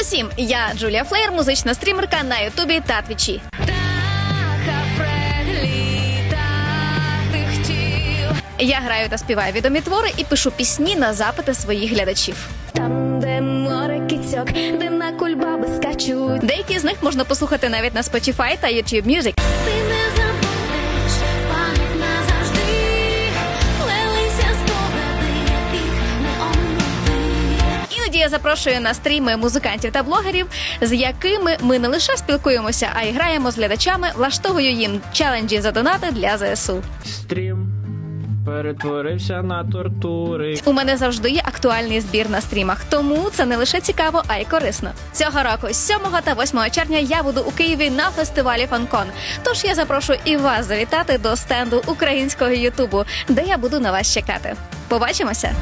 усім! Я Джулія Флеєр, музична стрімерка на Ютубі та Твічі. Я граю та співаю відомі твори і пишу пісні на запити своїх глядачів. Там, де море кицьок, де на кульбаби скачуть. Деякі з них можна послухати навіть на Spotify та YouTube Music. Я запрошую на стріми музикантів та блогерів, з якими ми не лише спілкуємося, а й граємо з глядачами, влаштовую їм челенджі за донати для ЗСУ. Стрім перетворився на тортури. У мене завжди є актуальний збір на стрімах, тому це не лише цікаво, а й корисно. Цього року, 7 та 8 червня, я буду у Києві на фестивалі Фанкон. Тож я запрошую і вас завітати до стенду українського Ютубу, де я буду на вас чекати. Побачимося!